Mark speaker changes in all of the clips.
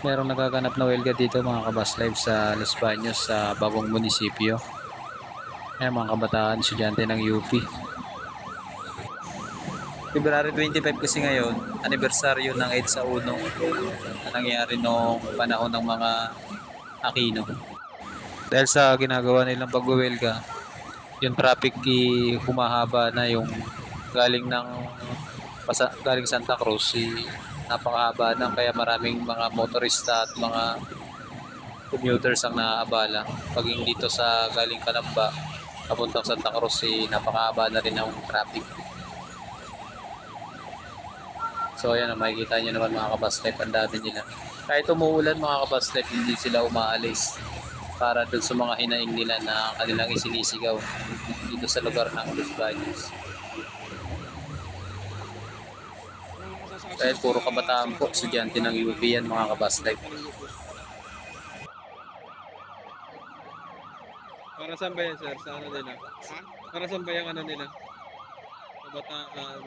Speaker 1: Merong nagaganap na welga dito mga kabas live sa Los Baños sa bagong munisipyo. Ayan mga kabataan, estudyante ng UP. February 25 kasi ngayon, anibersaryo ng 8 sa 1 na nangyari noong panahon ng mga Aquino. Dahil sa ginagawa nilang pagwewelga, yung traffic i humahaba na yung galing ng galing Santa Cruz napakahaba na kaya maraming mga motorista at mga commuters ang naaabala. Paging dito sa galing Kalamba, papuntang Santa Cruz, si napakahaba na rin ang traffic. So ayan, makikita nyo naman mga life, ang dami nila. Kahit umuulan mga life, hindi sila umaalis para dun sa mga hinaing nila na kanilang isinisigaw dito sa lugar ng Los Baños. Dahil puro kabataan po, estudyante ng UP yan mga kabus life.
Speaker 2: Para saan ba yan, sir? Sa ano nila? Para saan ba yung ano nila? Kabataan.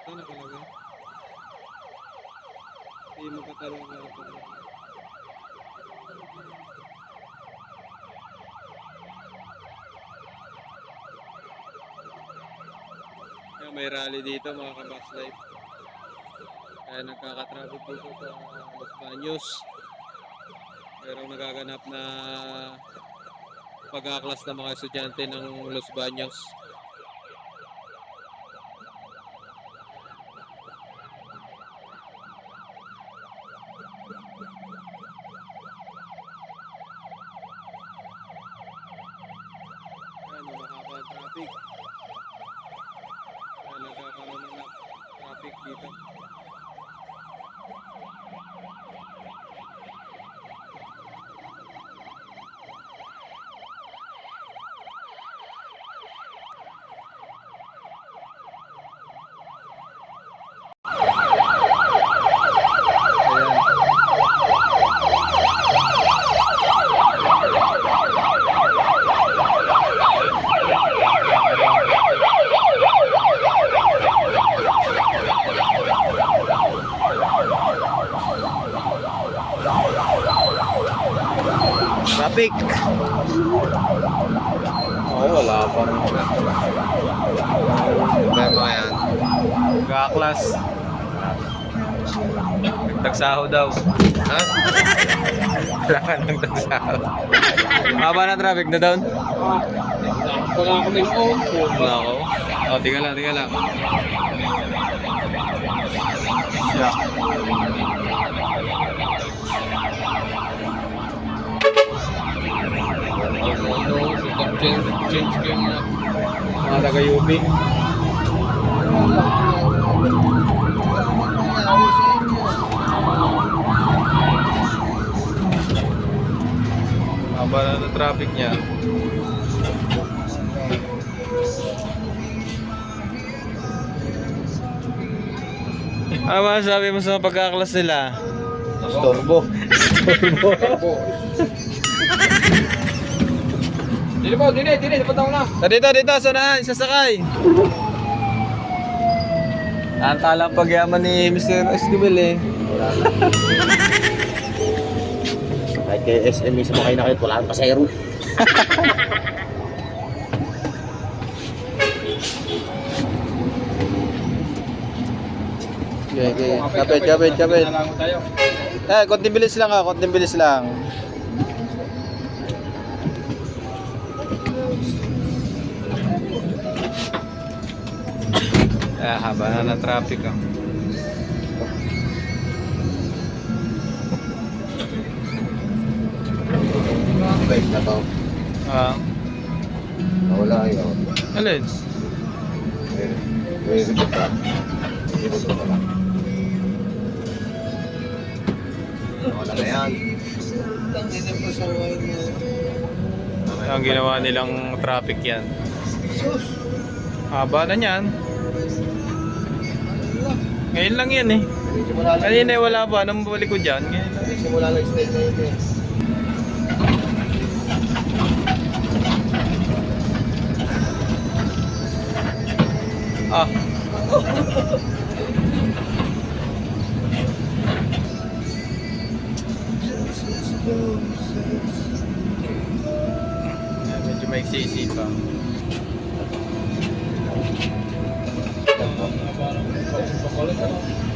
Speaker 2: Ito na talaga. Hindi mo katalong na ito. Kaya may rally dito mga kabas life. Kaya nagkakatraffic dito sa Los Baños. Merong nagaganap na pag-aaklas ng mga estudyante ng Los Baños. Ano, mahaba traffic. Dito.
Speaker 1: Traffic. Oo, wala pa. Problema yan. Kaklas. Nagtagsaho daw. Ha? Wala ka nang tagsaho. Haba na traffic na down?
Speaker 2: Wala kami oh.
Speaker 1: Wala ako. O, oh, tingnan lang, tingnan lang. Siya.
Speaker 2: Change, change ko yung mga
Speaker 1: taga-UP. Haba na ng traffic niya. Ano masasabi mo sa pagkaklas nila?
Speaker 2: Storbo. Dili po, dili, dili, napataw na.
Speaker 1: Ah, Dito, dito, saan sasakay? Ang talang pagyaman ni Mr. Esquivel eh.
Speaker 3: Kahit kay SME sa mga nakit, wala kang pasero.
Speaker 1: Okay, okay. Kapit, kapit, kapit. Eh, konting bilis lang ah, konting bilis lang. Ah, haba na ng traffic ah.
Speaker 3: Bike na to.
Speaker 1: Ah,
Speaker 3: Wala yun.
Speaker 1: alin?
Speaker 3: May ribot ka. Ribot ko pala. Wala na yan.
Speaker 1: Ang ginawa nilang traffic yan. Haba na yan. Ngayon lang yan eh. Kanina eh, wala pa. Anong balik ko dyan? Ngayon lang.
Speaker 3: Simula lang stage na yun eh.
Speaker 1: Ah.
Speaker 2: Medyo maiksi pa.
Speaker 4: College